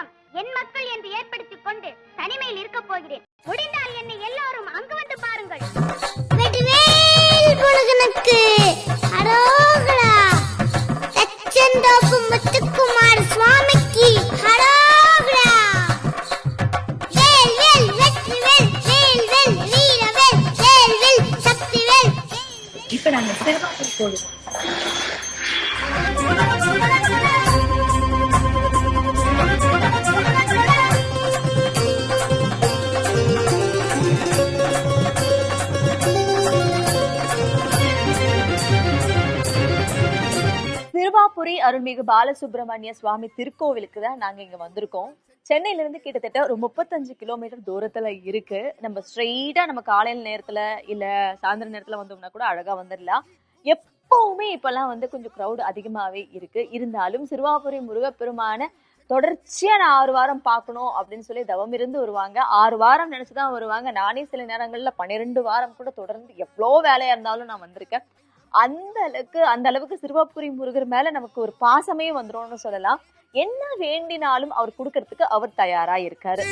உலகம் என் மக்கள் என்று ஏற்படுத்திக் கொண்டு தனிமையில் இருக்க போகிறேன். முடிந்தால் என்னை எல்லாரும் அங்கு வந்து பாருங்கள். முத்துக்குமார் சுவாமிக்கு இப்ப நாங்க சிறுவாபுரி போடுவோம். தர்மபுரி அருள்மிகு பாலசுப்ரமணிய சுவாமி திருக்கோவிலுக்கு தான் நாங்க இங்க வந்திருக்கோம். சென்னையில இருந்து கிட்டத்தட்ட ஒரு முப்பத்தஞ்சு கிலோமீட்டர் தூரத்துல இருக்கு. நம்ம ஸ்ட்ரெயிட்டா நம்ம காலையில நேரத்துல இல்ல சாயந்தர நேரத்துல வந்தோம்னா கூட அழகா வந்துடலாம் எப்பவுமே இப்பெல்லாம் வந்து கொஞ்சம் க்ரௌட் அதிகமாவே இருக்கு. இருந்தாலும் சிறுவாபுரி முருகப்பெருமான தொடர்ச்சியா நான் ஆறு வாரம் பார்க்கணும் அப்படின்னு சொல்லி தவம் இருந்து வருவாங்க. ஆறு வாரம் நினைச்சுதான் வருவாங்க. நானே சில நேரங்கள்ல பன்னிரெண்டு வாரம் கூட தொடர்ந்து எவ்வளோ வேலையா இருந்தாலும் நான் வந்திருக்கேன். அந்த அளவுக்கு அந்த அளவுக்கு சிறுவாபுரி முருகர் மேல நமக்கு ஒரு பாசமே வந்துரும்னு சொல்லலாம். என்ன வேண்டினாலும் அவர் கொடுக்கறதுக்கு அவர் தயாரா இருக்காரு.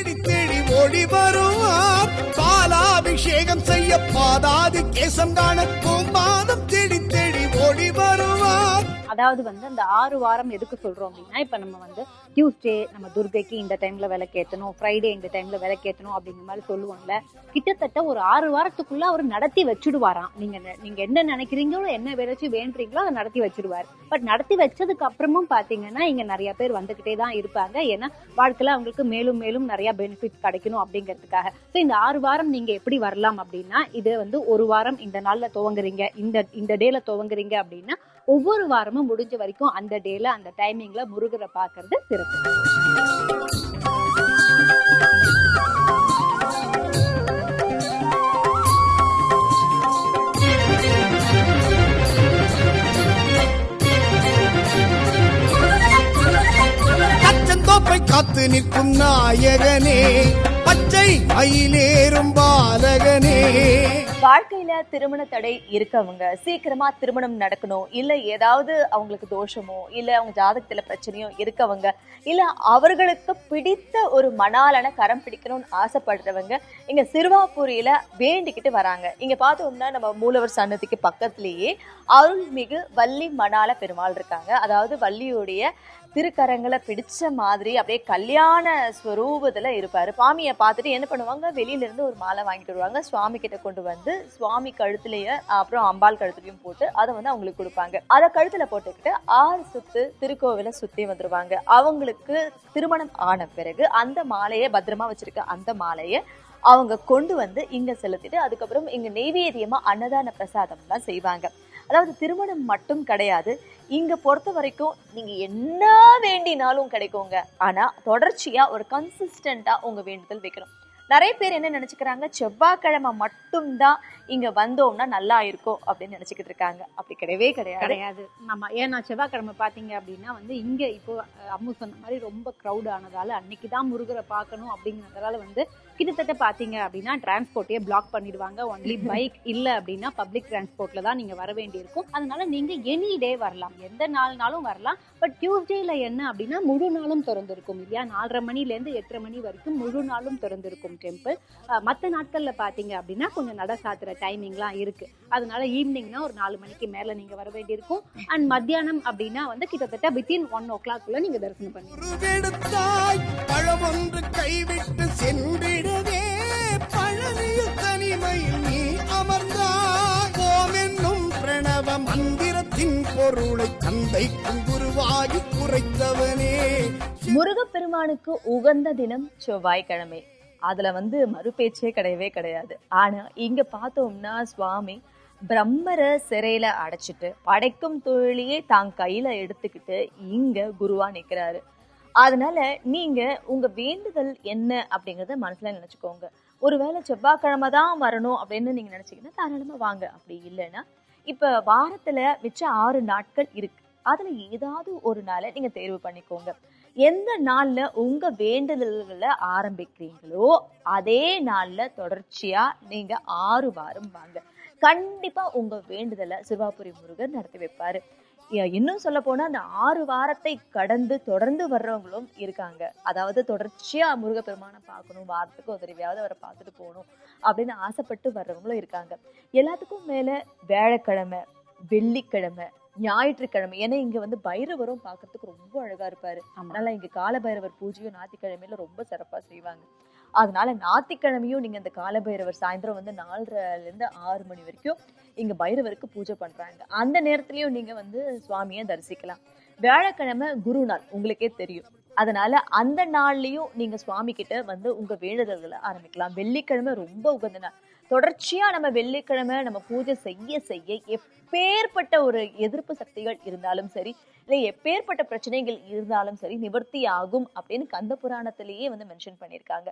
ஓடி வருவார். பாலாபிஷேகம் செய்ய பாதாதி கேசம் காண பூமாதம் தேடி தேடி ஓடி வருவார். அதாவது வந்து அந்த ஆறு வாரம் எதுக்கு சொல்றோம் அப்படின்னா இப்ப நம்ம வந்து டியூஸ்டே நம்ம துர்கைக்கு இந்த டைம்ல விளக்கேத்தணும் ஃப்ரைடே இந்த டைம்ல விளக்கேத்தணும் அப்படிங்கிற மாதிரி சொல்லுவாங்கல்ல கிட்டத்தட்ட ஒரு ஆறு வாரத்துக்குள்ள அவர் நடத்தி வச்சுடுவாராம். நீங்க நீங்க என்ன நினைக்கிறீங்களோ என்ன விளைச்சு வேண்டுறீங்களோ அதை நடத்தி வச்சிடுவார். பட் நடத்தி வச்சதுக்கு அப்புறமும் பாத்தீங்கன்னா இங்க நிறைய பேர் வந்துகிட்டே தான் இருப்பாங்க. ஏன்னா வாழ்க்கையில அவங்களுக்கு மேலும் மேலும் நிறைய பெனிஃபிட் கிடைக்கணும் அப்படிங்கிறதுக்காக. ஸோ இந்த ஆறு வாரம் நீங்க எப்படி வரலாம் அப்படின்னா இது வந்து ஒரு வாரம் இந்த நாள்ல துவங்குறீங்க இந்த இந்த டேல துவங்குறீங்க அப்படின்னா ஒவ்வொரு வாரமும் முடிஞ்ச வரைக்கும் அந்த டேல அந்த டைமிங்ல முருகரை பாக்குறது சிறப்பு. காத்து நிற்கும் நாயகனே. பச்சை அயிலேறும் பாலகனே. வாழ்க்கையில திருமண தடை இருக்கவங்க சீக்கிரமா திருமணம் நடக்கணும். இல்ல ஏதாவது அவங்களுக்கு தோஷமோ இல்ல அவங்க ஜாதகத்துல பிரச்சனையோ இருக்கவங்க இல்ல அவர்களுக்கு பிடித்த ஒரு மணாலன கரம் பிடிக்கணும்னு ஆசைப்படுறவங்க இங்க சிறுவாபுரியில வேண்டிக்கிட்டு வராங்க. இங்க பார்த்தோம்னா நம்ம மூலவர் சன்னதிக்கு பக்கத்திலேயே அருள்மிகு வள்ளி மணால பெருமாள் இருக்காங்க. அதாவது வள்ளியுடைய திருக்கரங்களை பிடிச்ச மாதிரி அப்படியே கல்யாண ஸ்வரூபத்தில் இருப்பார். சுவாமியை பார்த்துட்டு என்ன பண்ணுவாங்க? வெளியிலேருந்து ஒரு மாலை வாங்கிட்டு வருவாங்க. சுவாமி கிட்ட கொண்டு வந்து சுவாமி கழுத்துலேயே அப்புறம் அம்பாள் கழுத்துலையும் போட்டு அதை வந்து அவங்களுக்கு கொடுப்பாங்க. அதை கழுத்தில் போட்டுக்கிட்டு ஆறு சுத்து திருக்கோவிலை சுற்றி வந்துடுவாங்க அவங்களுக்கு திருமணம் ஆன பிறகு அந்த மாலையை பத்திரமா வச்சிருக்க அந்த மாலையை அவங்க கொண்டு வந்து இங்கே செலுத்திட்டு அதுக்கப்புறம் இங்கே நெய்வேதியமாக அன்னதான பிரசாதம்லாம் செய்வாங்க. அதாவது திருமணம் மட்டும் கிடையாது. இங்க பொறுத்த வரைக்கும் நீங்க என்ன வேண்டினாலும் கிடைக்குங்க. ஆனா தொடர்ச்சியா ஒரு கன்சிஸ்டண்டா உங்க வேண்டுதல் வைக்கணும். நிறைய பேர் என்ன நினச்சிக்கிறாங்க? செவ்வாய்க்கிழமை மட்டும்தான் இங்கே வந்தோம்னா நல்லா இருக்கும் அப்படின்னு நினச்சிக்கிட்டு இருக்காங்க. அப்படி கிடையவே கிடையாது. கிடையாது. நம்ம ஏன்னா செவ்வாய்க்கிழமை பார்த்தீங்க அப்படின்னா வந்து இங்கே இப்போ அம்மு சொன்ன மாதிரி ரொம்ப க்ரௌட் ஆனதால் அன்னைக்கு தான் முருகரை பார்க்கணும் அப்படிங்கிறதால வந்து கிட்டத்தட்ட பார்த்தீங்க அப்படின்னா டிரான்ஸ்போர்ட்டையே பிளாக் பண்ணிடுவாங்க. ஒன்லி பைக் இல்லை அப்படின்னா பப்ளிக் டிரான்ஸ்போர்ட்டில் தான் நீங்கள் வர வேண்டியிருக்கும். அதனால நீங்கள் எனி டே வரலாம். எந்த நாள்னாலும் வரலாம். பட் டியூஸ்டேல என்ன அப்படின்னா முழு நாளும் திறந்திருக்கும் இல்லையா? நாலரை மணிலேருந்து எட்டரை மணி வரைக்கும் முழு நாளும் திறந்திருக்கும். டெம்பிள் மற்ற நாட்கள்ல பாத்தீங்க அப்படின்னா கொஞ்சம் நட சாத்துற டைமிங்லாம் இருக்கு. அதனால ஈவினிங்னா ஒரு நாலு மணிக்கு மேல நீங்க வர வேண்டியிருக்கும். அண்ட் மத்தியானம் அப்படின்னா வந்து கிட்டத்தட்ட வித்தின் ஒன் ஓ கிளாக்குள்ள நீங்க தரிசனம் பண்ணுவீங்க பொருளை தந்தைக்கும் குருவாகி குறைத்தவனே. முருகப்பெருமானுக்கு உகந்த தினம் செவ்வாய்க்கிழமை. அதுல வந்து மறுபேச்சே கிடையவே கிடையாது. ஆனா இங்க பார்த்தோம்னா சுவாமி பிரம்மரை சிறையில அடைச்சிட்டு படைக்கும் தொழிலையே தான் கையில எடுத்துக்கிட்டு இங்க குருவா நிக்கிறாரு. அதனால நீங்க உங்க வேண்டுதல் என்ன அப்படிங்கறத மனசுல நினைச்சுக்கோங்க. ஒருவேளை செவ்வாய்க்கிழமை தான் வரணும் அப்படின்னு நீங்க நினைச்சீங்கன்னா தாராளமா வாங்க. அப்படி இல்லைன்னா இப்ப வாரத்துல மிச்ச ஆறு நாட்கள் இருக்கு. அதுல ஏதாவது ஒரு நாளை நீங்க தேர்வு பண்ணிக்கோங்க. எந்த நாள்ல உங்க வேண்டுதல்களை ஆரம்பிக்கிறீங்களோ அதே நாள்ல தொடர்ச்சியா நீங்க ஆறு வாரம் வாங்க. கண்டிப்பா உங்க வேண்டுதலை சிவாபுரி முருகன் நடத்தி வைப்பாரு. இன்னும் சொல்ல போனா அந்த ஆறு வாரத்தை கடந்து தொடர்ந்து வர்றவங்களும் இருக்காங்க. அதாவது தொடர்ச்சியா முருகப்பெருமானை பார்க்கணும் வாரத்துக்கு ஒரு தடவையாவது அவரை பார்த்துட்டு போகணும் அப்படின்னு ஆசைப்பட்டு வர்றவங்களும் இருக்காங்க. எல்லாத்துக்கும் மேல வியாழக்கிழமை வெள்ளிக்கிழமை ஞாயிற்றுக்கிழமை. ஏன்னா இங்க வந்து பைரவரும் பார்க்கிறதுக்கு ரொம்ப அழகா இருப்பாரு. அதனால இங்க கால பைரவர் பூஜையும் ஞாயிற்றுக்கிழமையில ரொம்ப சிறப்பா செய்வாங்க. அதனால ஞாயிற்றுக்கிழமையும் நீங்க இந்த கால பைரவர் சாயந்தரம் வந்து நாலரைல இருந்து ஆறு மணி வரைக்கும் இங்க பைரவருக்கு பூஜை பண்றாங்க. அந்த நேரத்துலயும் நீங்க வந்து சுவாமியை தரிசிக்கலாம். வியாழக்கிழமை குரு நாள் உங்களுக்கே தெரியும். அதனால அந்த நாள்லயும் நீங்க சுவாமி கிட்ட வந்து உங்க வேண்டுதல்களை ஆரம்பிக்கலாம். வெள்ளிக்கிழமை ரொம்ப உகந்த நாள். தொடர்ச்சியா நம்ம வெள்ளிக்கிழமை நம்ம பூஜை செய்ய செய்ய எப்பேற்பட்ட ஒரு எதிர்ப்பு சக்திகள் இருந்தாலும் சரி இல்லை எப்பேற்பட்ட பிரச்சனைகள் இருந்தாலும் சரி நிவர்த்தி ஆகும் அப்படின்னு கந்த புராணத்திலேயே வந்து மென்ஷன் பண்ணியிருக்காங்க.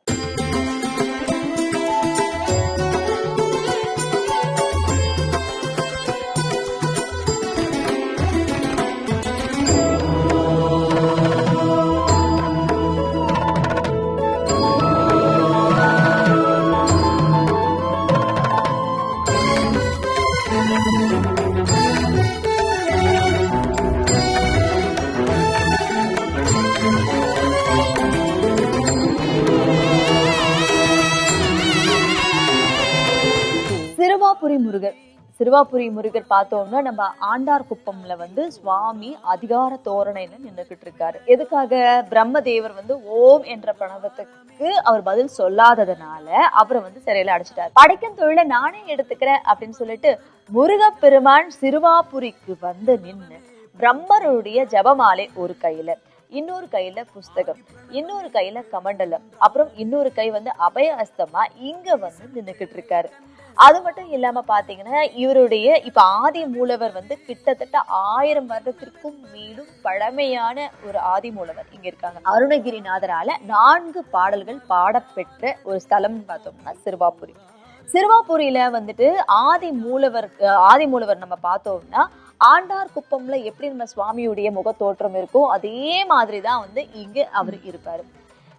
சிறுவாபுரி முருகர். சிறுவாபுரி முருகர் பார்த்தோம்னா நம்ம ஆண்டார் குப்பம்ல வந்து சுவாமி அதிகார தோரணைன்னு நின்றுகிட்டு இருக்காரு எதுக்காக? பிரம்மதேவர் வந்து ஓம் என்ற பிரணவத்துக்கு அவர் பதில் சொல்லாததுனால அவரை வந்து சிறையில அடைச்சிட்டார். படைக்கும் தொழிலை நானே எடுத்துக்கிறேன் அப்படின்னு சொல்லிட்டு முருகப்பெருமான் சிறுவாபுரிக்கு வந்து நின்னு பிரம்மருடைய ஜபமாலை ஒரு கையில இன்னொரு கையில புஸ்தகம் இன்னொரு கையில கமண்டலம் அப்புறம் இன்னொரு கை வந்து அபய அஸ்தமா இங்க வந்து நின்றுகிட்டு இருக்காரு அது மட்டும் இல்லாம பாத்தீங்கன்னா இவருடைய இப்ப ஆதி மூலவர் வந்து கிட்டத்தட்ட ஆயிரம் வருடத்திற்கும் மேலும் பழமையான ஒரு ஆதி மூலவர் இங்க இருக்காங்க. அருணகிரிநாதரால நான்கு பாடல்கள் பாடப்பெற்ற ஒரு ஸ்தலம் பார்த்தோம்னா சிறுவாபுரி. சிறுவாபுரியில வந்துட்டு ஆதி மூலவர் ஆதி மூலவர் நம்ம பார்த்தோம்னா ஆண்டார் குப்பம்ல எப்படி நம்ம சுவாமியுடைய முகத்தோற்றம் இருக்கோ அதே மாதிரிதான் வந்து இங்க அவர் இருப்பாரு.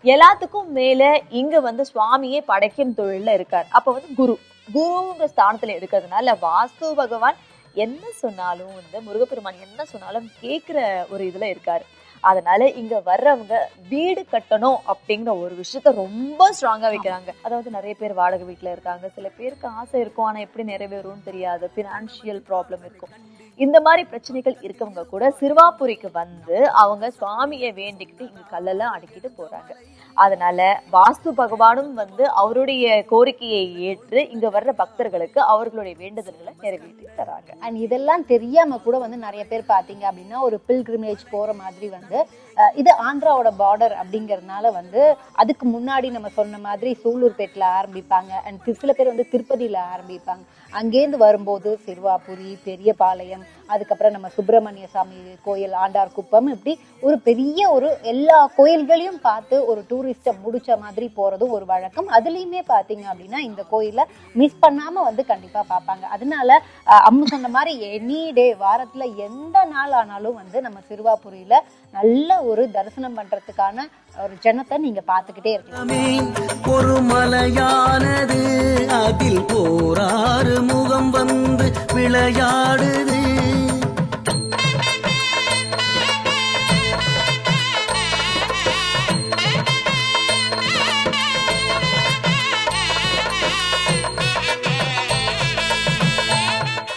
எல்லாத்துக்கும் மேல இங்க வந்து சுவாமியே படைக்கும் தொழில்ல இருக்கார். அப்ப வந்து குரு. குருங்கிற ஸ்தானத்துல இருக்கிறதுனால வாஸ்து பகவான் என்ன சொன்னாலும் வந்து முருகப்பெருமான் என்ன சொன்னாலும் கேட்குற ஒரு இதுல இருக்காரு. அதனால இங்க வர்றவங்க வீடு கட்டணும் அப்படிங்கிற ஒரு விஷயத்த ரொம்ப ஸ்ட்ராங்கா வைக்கிறாங்க. அதாவது நிறைய பேர் வாடகை வீட்டுல இருக்காங்க. சில பேருக்கு ஆசை இருக்கும். ஆனா எப்படி நிறைவேறும்னு தெரியாது. பினான்சியல் ப்ராப்ளம் இருக்கும். இந்த மாதிரி பிரச்சனைகள் இருக்கவங்க கூட சிறுவாபுரிக்கு வந்து அவங்க சுவாமியை வேண்டிக்கிட்டு இங்க கல்லெல்லாம் அடுக்கிட்டு போறாங்க. அதனால வாஸ்து பகவானும் வந்து அவருடைய கோரிக்கையை ஏற்று இங்க வர்ற பக்தர்களுக்கு அவர்களுடைய வேண்டுதல்களை நிறைவேற்றி தராங்க. அண்ட் இதெல்லாம் தெரியாம கூட வந்து நிறைய பேர் பாத்தீங்க அப்படின்னா ஒரு பில்கிரிமேஜ் போற மாதிரி வந்து இது ஆந்திராவோட பார்டர் அப்படிங்கறதுனால வந்து அதுக்கு முன்னாடி நம்ம சொன்ன மாதிரி சூலூர்பேட்டில் ஆரம்பிப்பாங்க. அண்ட் சில பேர் வந்து திருப்பதியில ஆரம்பிப்பாங்க. அங்கேருந்து வரும்போது சிறுவாபுரி பெரியபாளையம் அதுக்கப்புறம் நம்ம சுப்பிரமணிய சாமி கோயில் ஆண்டார் குப்பம் இப்படி ஒரு பெரிய ஒரு எல்லா கோயில்களையும் பார்த்து ஒரு டூரிஸ்ட்டை முடிச்ச மாதிரி போறதும் ஒரு வழக்கம். அதுலேயுமே பார்த்தீங்க அப்படின்னா இந்த கோயிலை மிஸ் பண்ணாம வந்து கண்டிப்பா பார்ப்பாங்க. அதனால அம்மு சொன்ன மாதிரி எனி டே வாரத்தில் எந்த நாள் ஆனாலும் வந்து நம்ம சிறுவாபுரியில நல்ல ஒரு தரிசனம் பண்றதுக்கான ஒரு ஜனத்தை நீங்க பார்த்துக்கிட்டே இருக்கலாம் மனமே ஒரு மலையானது அதில் போராறு முகம் வந்து விளையாடுது.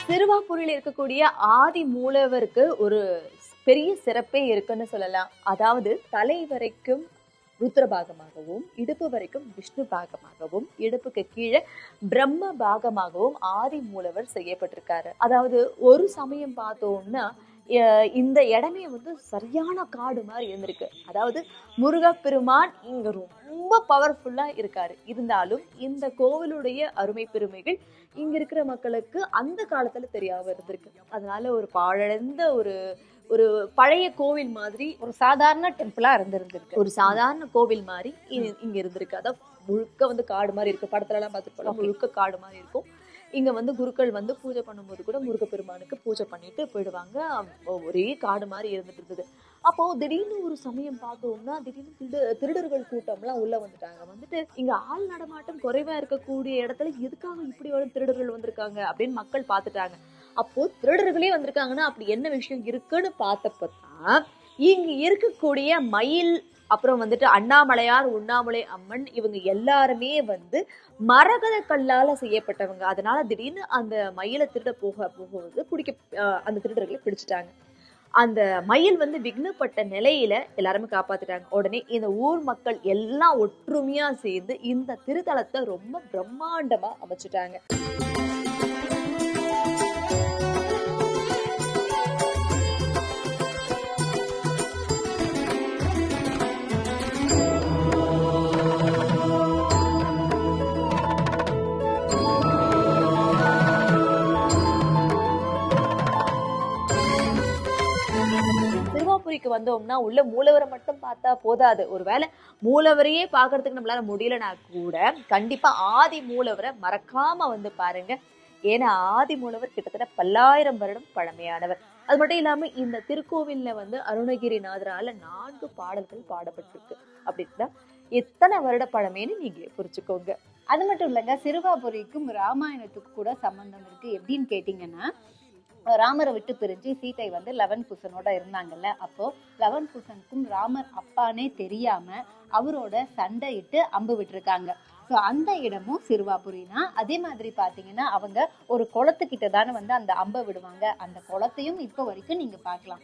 சிறுவாபுரியில் இருக்கக்கூடிய ஆதி மூலவருக்கு ஒரு பெரிய சிறப்பே இருக்குன்னு சொல்லலாம். அதாவது தலை வரைக்கும் ருத்ர பாகமாகவும் இடுப்பு வரைக்கும் விஷ்ணு பாகமாகவும் இடுப்புக்கு கீழே பிரம்ம பாகமாகவும் ஆதி மூலவர் செய்யப்பட்டிருக்காரு. அதாவது ஒரு சமயம் பார்த்தோம்னா இந்த இடமே வந்து சரியான காடு மாதிரி இருந்திருக்கு. அதாவது முருகப்பெருமான் இங்க ரொம்ப பவர்ஃபுல்லா இருக்காரு. இருந்தாலும் இந்த கோவிலுடைய அருமை பெருமைகள் இங்க இருக்கிற மக்களுக்கு அந்த காலத்துல தெரியாம இருந்திருக்கு. அதனால ஒரு பாழடைந்த ஒரு ஒரு பழைய கோவில் மாதிரி ஒரு சாதாரண டெம்பிளா இருந்திருந்திருக்கு. ஒரு சாதாரண கோவில் மாதிரி இ- இங்க இருந்திருக்கு. அதான் முழுக்க வந்து காடு மாதிரி இருக்கு படத்துல எல்லாம் பார்த்துட்டு முழுக்க காடு மாதிரி இருக்கும். இங்க வந்து குருக்கள் வந்து பூஜை பண்ணும்போது கூட முருகப்பெருமானுக்கு பூஜை பண்ணிட்டு போயிடுவாங்க. ஒரே காடு மாதிரி இருந்துட்டு இருந்தது அப்போ திடீர்னு ஒரு சமயம் பார்த்தோம்னா திடீர்னு திருடு திருடர்கள் கூட்டம்லாம் உள்ள வந்துட்டாங்க. வந்துட்டு இங்க ஆள் நடமாட்டம் குறைவா இருக்கக்கூடிய இடத்துல எதுக்காக இப்படி திருடர்கள் வந்திருக்காங்க அப்படின்னு மக்கள் பார்த்துட்டாங்க. அப்போ திருடர்களே வந்திருக்காங்கன்னா அப்படி என்ன விஷயம் இருக்குன்னு பார்த்தப்பதான் இங்க இருக்கக்கூடிய மயில் அப்புறம் வந்துட்டு அண்ணாமலையார் உண்ணாமலை அம்மன் இவங்க எல்லாருமே வந்து மரகத கல்லால செய்யப்பட்டவங்க. அதனால திடீர்னு அந்த மயிலை திருட போக போகும்போது பிடிக்க அந்த திருடர்களை பிடிச்சிட்டாங்க. அந்த மயில் வந்து விக்னப்பட்ட நிலையில எல்லாருமே காப்பாத்திட்டாங்க. உடனே இந்த ஊர் மக்கள் எல்லாம் ஒற்றுமையா சேர்ந்து இந்த திருத்தலத்தை ரொம்ப பிரம்மாண்டமா அமைச்சிட்டாங்க. வந்தோம்னா உள்ள மூலவரை மட்டும் பார்த்தா போதாது. ஒருவேளை மூலவரையே பார்க்கறதுக்கு நம்மளால முடியலனா கூட கண்டிப்பா ஆதி மூலவரை மறக்காம வந்து பாருங்க. ஏன்னா ஆதி மூலவர் கிட்டத்தட்ட பல்லாயிரம் வருடம் பழமையானவர். அது மட்டும் இல்லாம இந்த திருக்கோவில்ல வந்து அருணகிரிநாதரால நான்கு பாடல்கள் பாடப்பட்டிருக்கு. அப்படின்னா எத்தனை வருட பழமைன்னு நீங்க புரிஞ்சுக்கோங்க. அது மட்டும் இல்லைங்க சிறுவாபுரிக்கும் ராமாயணத்துக்கும் கூட சம்பந்தம் இருக்கு. எப்படின்னு கேட்டீங்கன்னா ராமரை விட்டு பிரிஞ்சு சீதை வந்து லவன் குசனோட இருந்தாங்கல்ல. அப்போ லவன் குசனுக்கும் ராமர் அப்பானே தெரியாம அவரோட சண்டையிட்டு அம்பு விட்டுருக்காங்க. ஸோ அந்த இடமும் சிறுவாபுரினா அதே மாதிரி பார்த்தீங்கன்னா அவங்க ஒரு குளத்துக்கிட்ட தானே வந்து அந்த அம்பை விடுவாங்க. அந்த குளத்தையும் இப்போ வரைக்கும் நீங்கள் பார்க்கலாம்.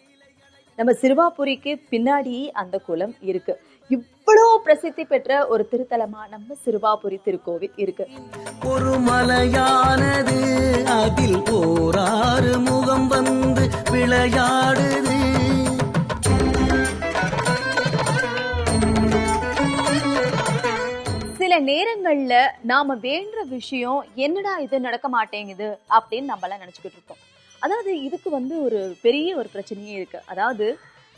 நம்ம சிறுவாபுரிக்கு பின்னாடி அந்த குளம் இருக்கு. இவ்வளோ பிரசித்தி பெற்ற ஒரு திருத்தலமா நம்ம சிறுவாபுரி திருக்கோவில் இருக்கு. ஒரு மலையானது அதில் போராறு முகம் வந்து விளையாடுது. சில நேரங்கள்ல நாம வேண்டுற விஷயம் என்னடா இது நடக்க மாட்டேங்குது? அப்படின்னு நம்ம எல்லாம் நினைச்சுக்கிட்டு இருக்கோம் அதாவது இதுக்கு வந்து ஒரு பெரிய ஒரு பிரச்சனையே இருக்கு. அதாவது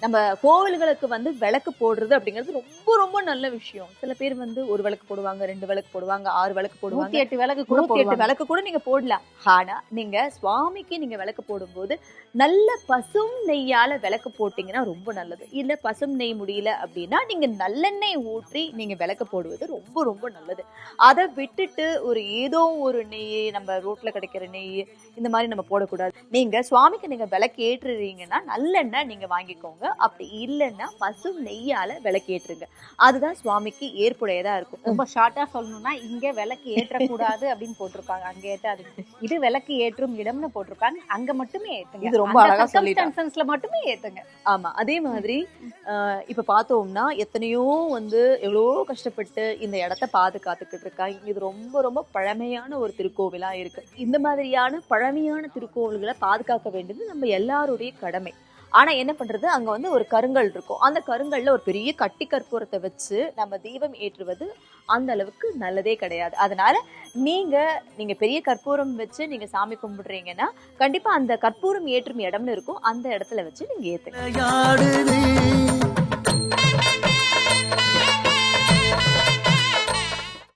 நம்ம கோவில்களுக்கு வந்து விளக்கு போடுறது அப்படிங்கிறது ரொம்ப ரொம்ப நல்ல விஷயம். சில பேர் வந்து ஒரு விளக்கு போடுவாங்க ரெண்டு விளக்கு போடுவாங்க ஆறு விளக்கு போடுவாங்க. எட்டு விளக்கு கூட எட்டு. விளக்கு கூட நீங்க போடலாம். ஆனா நீங்க சுவாமிக்கு நீங்க விளக்கு போடும்போது நல்ல பசும் நெய்யால விளக்கு போட்டீங்கன்னா ரொம்ப நல்லது. இல்ல பசும் நெய் முடியல அப்படின்னா நீங்க நல்லெண்ணெய் ஊற்றி நீங்க விளக்கு போடுவது ரொம்ப ரொம்ப நல்லது. அதை விட்டுட்டு ஒரு ஏதோ ஒரு நெய் நம்ம ரோட்ல கிடைக்கிற நெய் இந்த மாதிரி நம்ம போடக்கூடாது. நீங்க சுவாமிக்கு நீங்க விளக்கு ஏற்றுறீங்கன்னா நல்லெண்ணெய் நீங்க வாங்கிக்கோங்க. அப்படி இல்லைன்னா பசும் நெய்யால விளக்கு ஏற்றுங்க. அதுதான் சுவாமிக்கு ஏற்புடையதா இருக்கும். ரொம்ப ஷார்ட்டா சொல்லணும்னா இங்க விளக்கு ஏற்றக்கூடாது அப்படின்னு போட்டிருப்பாங்க. அங்க ஏற்றாது இது விளக்கு ஏற்றும் இடம்னு போட்டிருப்பாங்க. அங்க மட்டுமே ஏத்துங்க இது ரொம்ப அழகா சொல்லிட்டாங்க. மட்டுமே ஏத்துங்க ஆமா. அதே மாதிரி இப்ப பார்த்தோம்னா எத்தனையோ வந்து எவ்வளோ கஷ்டப்பட்டு இந்த இடத்த பாதுகாத்துக்கிட்டு இருக்காங்க. இது ரொம்ப ரொம்ப பழமையான ஒரு திருக்கோவிலா இருக்கு. இந்த மாதிரியான பழமையான திருக்கோவில்களை பாதுகாக்க வேண்டியது நம்ம எல்லாருடைய கடமை. ஆனா என்ன பண்றது? அங்க வந்து ஒரு கருங்கல் இருக்கும். அந்த கருங்கல்ல ஒரு பெரிய கட்டி கற்பூரத்தை வச்சு நம்ம தீபம் ஏற்றுவது அந்த அளவுக்கு நல்லதே கிடையாது. அதனால நீங்க நீங்க பெரிய கற்பூரம் வச்சு நீங்க சாமி கும்பிடுறீங்கன்னா கண்டிப்பா அந்த கற்பூரம் ஏற்றும் இடம்னு இருக்கும். அந்த இடத்துல வச்சு நீங்க ஏத்துங்க.